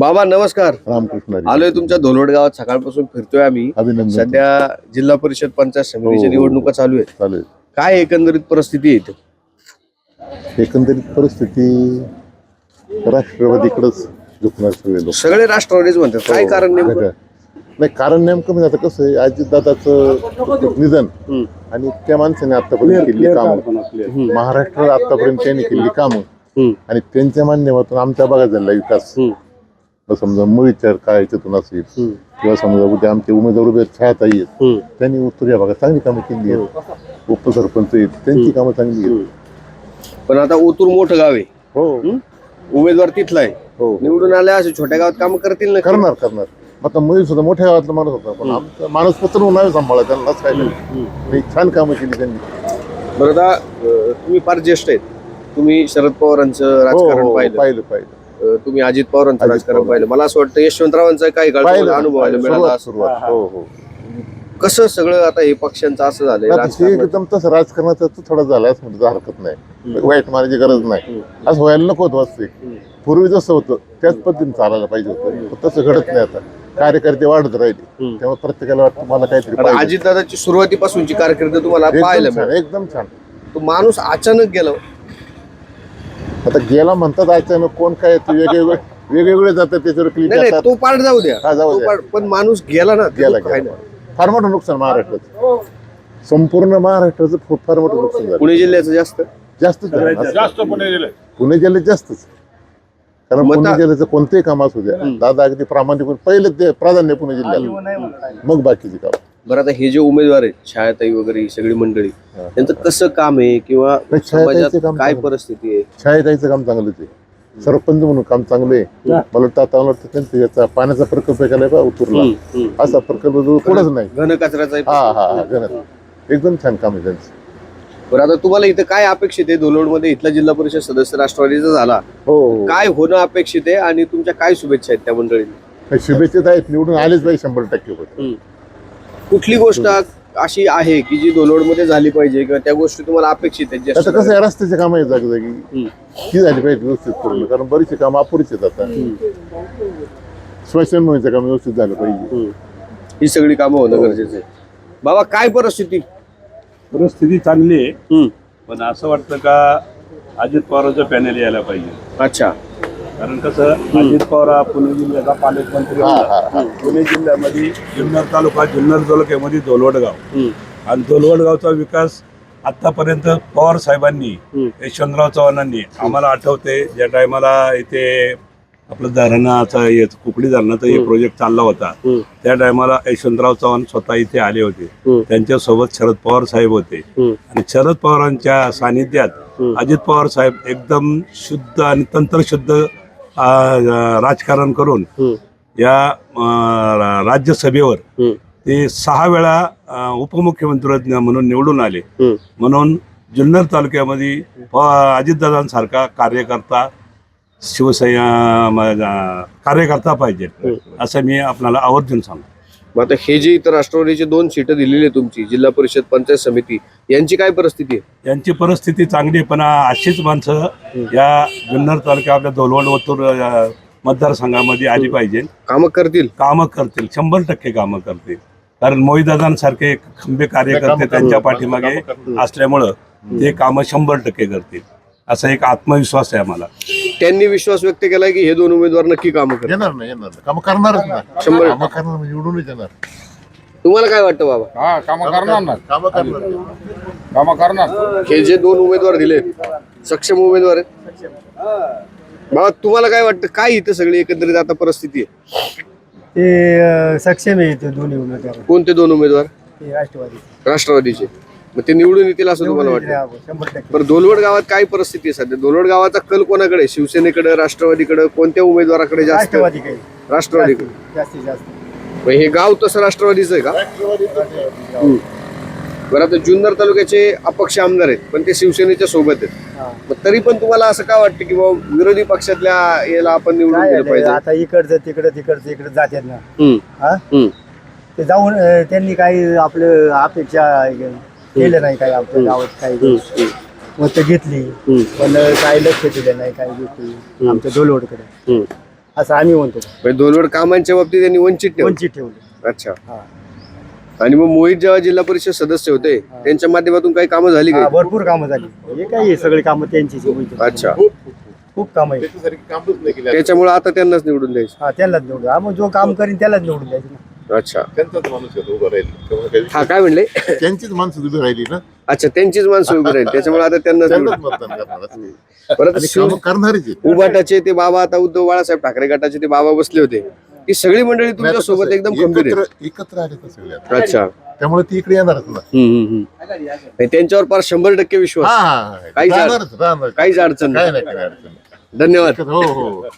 बाबा नमस्कार. रामकृष्ण. आलोय तुमच्या धोलवड गावात. सकाळपासून फिरतोय आम्ही. अभिनंदन सध्या जिल्हा परिषद पंचायत समितीच्या हो. निवडणुका चालू आहेत. चालेल काय एकंदरीत परिस्थिती आहे इथे? एकंदरीत परिस्थिती राष्ट्रवादीकडेच झुकणार सगळे लोक. सगळे राष्ट्रवादीच म्हणतात. काय हो, कारण नेमकं. नाही कारण नेमकं म्हणजे आता कसं आहे अजितदादाचं निधन हम्म. आणि त्या माणसाने आतापर्यंत केली कामं. महाराष्ट्रात आतापर्यंत त्यांनी केली कामं हम्म. आणि त्यांच्या माध्यमातून आमच्या भागात झालेला विकास. हम्म. मग समजा विचार काय याच्यातून असेल. किंवा समजा उद्या आमचे उमेदवार उभे आहेत, छायाताई आहेत. त्यांनी उत्तर या भागात चांगली कामं केली आहेत. उपसरपंच आहेत त्यांची कामं चांगली आहेत. पण आता ओतूर मोठं गाव आहे. हो? उमेदवार तिथला आहे. हो. निवडून आल्या असे छोट्या गावात काम करतील ना करणार करणार. आता मयूर सुद्धा मोठ्या गावातला माणूस होता पण आमचा माणूस पत्र नाही सांभाळा त्यांना काय नाही. छान कामं केली त्यांनी. बरं आता तुम्ही फार ज्येष्ठ आहेत. तुम्ही शरद पवारांचं हो, राजकारण हो, पाहिलं. पाहिलं पाहिलं. तुम्ही अजित पवारांचं राजकारण. पाहिलं. मला असं वाटतं यशवंतरावांचा काही काळ. मिळाला सुरुवात हो हो. कसं सगळं आता हे पक्षांचं असं राजकारणात? एकदम तसं राजकारणाचं थोडं झालं असं म्हणतो हरकत नाही. वाईट मारायची गरज नाही. असं व्हायला नको होतं वाचते पूर्वी जसं होतं त्याच पद्धतीने चालायला पाहिजे होतं. तसं घडत नाही आता. कार्यकर्ते वाढत राहिले. तेव्हा प्रत्येकाला वाटतं मला काहीतरी अजितदादाची सुरुवातीपासूनची कारकीर्द तुम्हाला पाहायला एकदम छान मिळाली एकदम छान. तो माणूस अचानक गेला. आता गेला म्हणतात अचानक कोण काय ते वेगवेगळे वेगवेगळे जातात त्याच्यावर क्लिक नाही नाही येतात. तो पार्ट जाऊ द्या. हा, जाऊ तो द्या. part- पण माणूस गेला ना गेला ना. फार मोठं नुकसान महाराष्ट्राचं. संपूर्ण महाराष्ट्राचं फु- फार मोठं नुकसान झालं. पुणे जिल्ह्याचं जास्त? जास्त जास्त पुणे गेले पुणे जिल्ह्यात जास्तच. कारण मग पुणे आता- जिल्ह्याचं कोणतेही काम असू द्या. दादा अगदी प्रामाणिक पहिले ते प्राधान्य पुणे जिल्ह्याला. मग बाकीचे काम. बरं आता हे जे उमेदवार आहेत छायाताई वगैरे ही सगळी मंडळी त्यांचं कसं काम आहे किंवा नाही, छायाताईचं समाजात काम काय चांगलं. परिस्थिती आहे? छायाताईचं काम चांगलंच आहे. सरपंच म्हणून काम चांगलं आहे. मला वाटतं आता मला वाटतं त्यांचं याचा पाण्याचा प्रकल्प केलाय बा उतरला. हम्म, हम्म. असा प्रकल्प जो कुठंच नाही. घन कचऱ्याचा हा हा हा गणत एकदम छान काम आहे त्यांचं. बरं आता तुम्हाला इथं काय अपेक्षित आहे? धोलोडमध्ये इथला जिल्हा परिषद सदस्य राष्ट्रवादीचा झाला. हो हो. काय होणं अपेक्षित आहे आणि तुमच्या काय शुभेच्छा आहेत त्या मंडळींना? नाही, शुभेच्छा तर आहेत निवडून आलेच पाहिजे शंभर टक्के. होते कुठली गोष्ट अशी आहे की जी धोलोडमध्ये झाली पाहिजे किंवा त्या गोष्टी तुम्हाला अपेक्षित आहेत आता ज्या कसं आहे रस्त्याचे काम आहे जागोजागी हम्म. ही झाली पाहिजे व्यवस्थित पूर्ण कारण बरीचशी काम अपुरीच आहेत आता. स्मशानभूमीचं काम व्यवस्थित झालं पाहिजे. ही सगळी कामं होणं गरजेचं आहे. बाबा काय परिस्थिती? परिस्थिती चांगली आहे. पण असं वाटतं का अजित पवारांचं पॅनल यायला पाहिजे. अच्छा. कारण कसं अजित पवार हा पुणे जिल्ह्याचा पालकमंत्री होता. पुणे जिल्ह्यामध्ये जुन्नर तालुका जुन्नर तालुक्यामध्ये धोलवडगाव हम्म. आणि धोलवडगावचा विकास आतापर्यंत पवार साहेबांनी. यशवंतराव चव्हाणांनी आम्हाला आठवते ज्या टायमाला इथे आपलं धरणाचा कुकडी धरणाचा हे प्रोजेक्ट चालला होता. त्या टायमाला यशवंतराव चव्हाण स्वतः इथे आले होते हम्म. त्यांच्यासोबत शरद पवार साहेब होते. आणि शरद पवारांच्या सानिध्यात. अजित पवार साहेब एकदम शुद्ध आणि तंत्रशुद्ध राजकारण करून. या राज्यसभेवर. ते सहा वेळा उपमुख्यमंत्री म्हणून निवडून आले. म्हणून जुन्नर तालुक्यामध्ये अजितदादांसारखा कार्यकर्ता शिवसेना कार्यकर्ता पाहिजे असं मी आपल्याला आवर्जून सांगतो मग आता हे जे इथं राष्ट्रवादीचे दोन सीटं दिलेली आहे तुमची जिल्हा परिषद पंचायत समिती यांची काय परिस्थिती आहे? यांची परिस्थिती चांगली आहे, पण अशीच माणसं या जुन्नर तालुक्या आपल्या धोलवड ओतूर अ, मतदारसंघामध्ये आली पाहिजे. कामं करतील? कामं करतील. शंभर टक्के कामं करतील. कारण मोहिदादांसारखे खंबे कार्यकर्ते त्यांच्या पाठीमागे असल्यामुळं ते कामं शंभर टक्के करतील. असा एक आत्मविश्वास आहे आम्हाला. त्यांनी विश्वास व्यक्त केलाय की हे दोन उमेदवार नक्की कामं करतील. येणार नाही येणार नाही. काम करणारच ना शंभर. कामं करणार म्हणजे निवडूनच येणार. तुम्हाला काय वाटतं बाबा? हा काम करणार ना. कामं करणार. काम करणार. हे जे दोन उमेदवार दिले सक्षम उमेदवार आहेत. बाबा तुम्हाला काय वाटतं काय इथं सगळी एकंदरीत आता परिस्थिती आहे? ते अ, सक्षम आहे ते दोन्ही उमेदवार. कोणते दोन उमेदवार? ते राष्ट्रवादी राष्ट्रवादीचे. मग ते निवडून येतील असं तुम्हाला वाटतं? बरं धोलवड गावात काय परिस्थिती आहे सध्या? धोलवड गावाचा कल कोणाकडे शिवसेनेकडे राष्ट्रवादीकडे कोणत्या उमेदवाराकडे जास्त? राष्ट्रवादीकडे. जास्तीत जास्त मग हे गाव तसं राष्ट्रवादीचं आहे का? हम्म. बरं आता जुन्नर तालुक्याचे अपक्ष आमदार आहेत पण ते शिवसेनेच्या सोबत आहेत. हा. मग तरी पण तुम्हाला असं का वाटतं की बाबा विरोधी पक्षातल्या याला आपण निवडून काय दिलं झालंय, पाहिजे? आता इकडचं तिकडं तिकडचं इकडं जातात ना. हम्म. हा? हम्म. ते जाऊन अ, त्यांनी काही आपलं अपेक्षा केलं नाही काही आपल्या गावात काही मत घेतली. पण काही लक्ष दिलं नाही काही गोष्टी. आमच्या डोलवडकडे हम्म. असं आम्ही म्हणतो. म्हणजे धोलवड कामांच्या बाबतीत त्यांनी वंचित ठेवलं. वंचित ठेवलं. अच्छा. हा. आणि मग मोहित जेव्हा जिल्हा परिषद सदस्य होते त्यांच्या माध्यमातून काही कामं झाली का? भरपूर कामं झाली. हे काय हे सगळे कामं त्यांचीच आहे. अच्छा. खूप कामं आहे त्याच्यासारखी कामच नाही केली. त्याच्यामुळे आता त्यांनाच निवडून द्यायचं. हा त्यालाच निवडून मग जो काम करीन त्यालाच निवडून द्यायचं ना. अच्छा. त्यांचाच माणूस उभा राहील. त्यामुळे काही हा काय म्हणले? त्यांचीच माणसं उभी राहिली ना. अच्छा त्यांचीच माणसं उभी राहील. त्याच्यामुळे आता त्यांनाच मतदान करणार. परत आणि शिव कामं करणारच आहेत. उबाटाचे ते बाबा आता उद्धव बाळासाहेब ठाकरे गटाचे ते बाबा बसले होते. ती सगळी मंडळी तुमच्यासोबत एकदम खंबीर आहे एकत्र एकत्र आले तर सगळे आता. अच्छा. त्यामुळे ती इकडे येणारच ना. हम्म, हम्म, हम्म. नाही, त्यांच्यावर फार शंभर टक्के हा विश्वास. हा, हा काहीच अड- राहणारच. राहणार काहीच अडचण काय नाही. नाही काय अडचण नाही. धन्यवाद. हो हो.